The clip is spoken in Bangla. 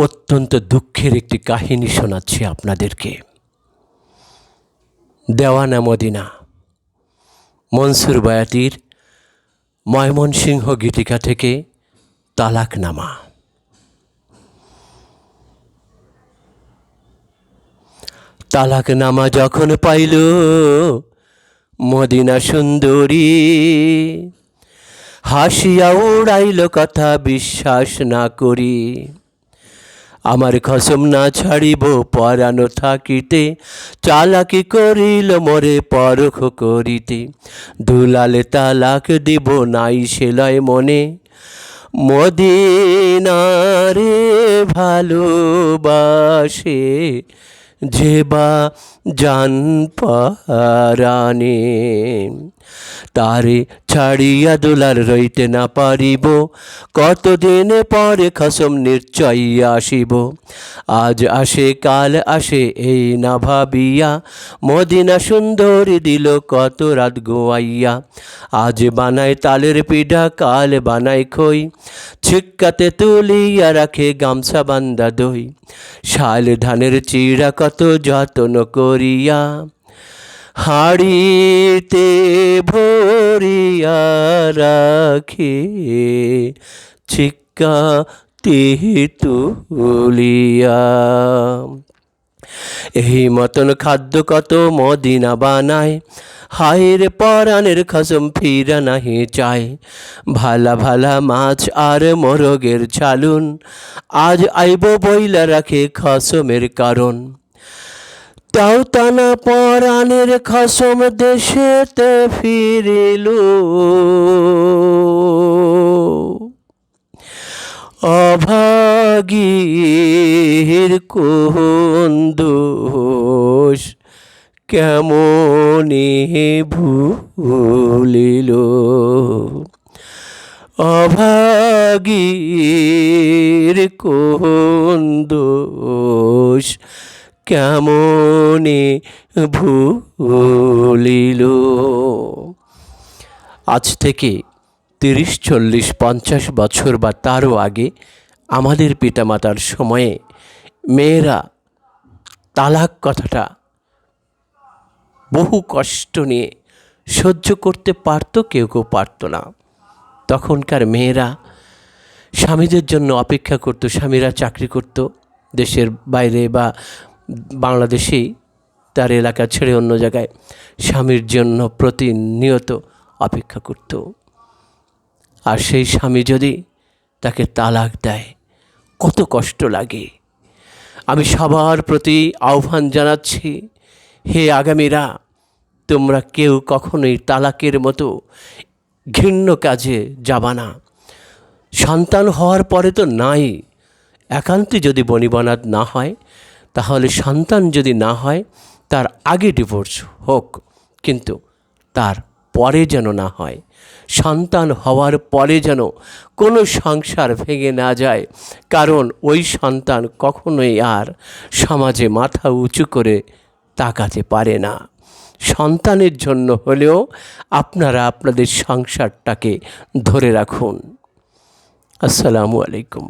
অত্যন্ত দুঃখের একটি কাহিনী শোনাচ্ছি আপনাদেরকে। দেওয়ানা মদিনা, মনসুর বায়াতির ময়মনসিংহ গীতিকা থেকে তালাকনামা। তালাকনামা যখন পাইল, মদিনা সুন্দরী, হাসিয়া উড়াইল কথা বিশ্বাস না করি। আমার খসম না ছাড়িব পরানো থাকিতে, চালাকি করিল মোরে পরখ করিতে। দুলালে তালাক দিব নাই সেলয় মনে, মদিনারে ভালোবাসে যে বা জান পারানে তারে ছাড়িয়া দোলার রইতে না পারিব, কতদিন পরে খসম নিশ্চয়ই আসিব। আজ আসে, কাল আসে, এই না ভাবিয়া, মদিনা সুন্দরী দিল, কত রাত গোয়াইয়া। আজ বানায় তালের পিঠা, কাল বানায় খই, ছিক্কাতে তুলিয়া রাখে গামছা বান্দা দই। শাল ধানের চিড়া কত যত্ন করিয়া হাড়িতে ভরিয়া রাখে ছিক্কা তুলিয়া। এই মতন খাদ্য কত মদিনা বানায়, হায়ের পরাণের খসম ফিরা নাহি চায়। ভালা ভালা মাছ আর মোরগের ছালুন আজ আইব বইলা রাখে খসমের কারণ। তাও তানা পরাণের খসম দেশেতে ফিরিল। অভাগীর কোন দোষ কেমনে ভুলিল। অভাগীর কোন দোষ কেমনে ভুলিল? আজ থেকে তিরিশ, চল্লিশ, পঞ্চাশ বছর বা তারও আগে আমাদের পিতামাতার সময়ে মেয়েরা তালাক কথাটা বহু কষ্ট নিয়ে সহ্য করতে পারতো, কেউ কেউ পারতো না। তখনকার মেয়েরা স্বামীদের জন্য অপেক্ষা করতো, স্বামীরা চাকরি করত, দেশের বাইরে বা বাংলাদেশেই তার এলাকা ছেড়ে অন্য জায়গায় স্বামীর জন্য প্রতিনিয়ত অপেক্ষা করত। আর সেই স্বামী যদি তাকে তালাক দেয়, কত কষ্ট লাগে। আমি সবার প্রতি আহ্বান জানাচ্ছি, হে আগামীরা, তোমরা কেউ কখনোই তালাকের মতো ঘৃণ্য কাজে যাবা না। সন্তান হওয়ার পরে তো নাই, একান্তে যদি বনিবনাদ না হয় তাহলে সন্তান যদি না হয়, তার আগে ডিভোর্স হোক, কিন্তু তার পরে যেন না হয়। সন্তান হওয়ার পরে যেন কোনো সংসার ভেঙে না যায়, কারণ ওই সন্তান কখনোই আর সমাজে মাথা উঁচু করে তাকাতে পারে না। সন্তানের জন্য হলেও আপনারা আপনাদের সংসারটাকে ধরে রাখুন। আসসালামু আলাইকুম।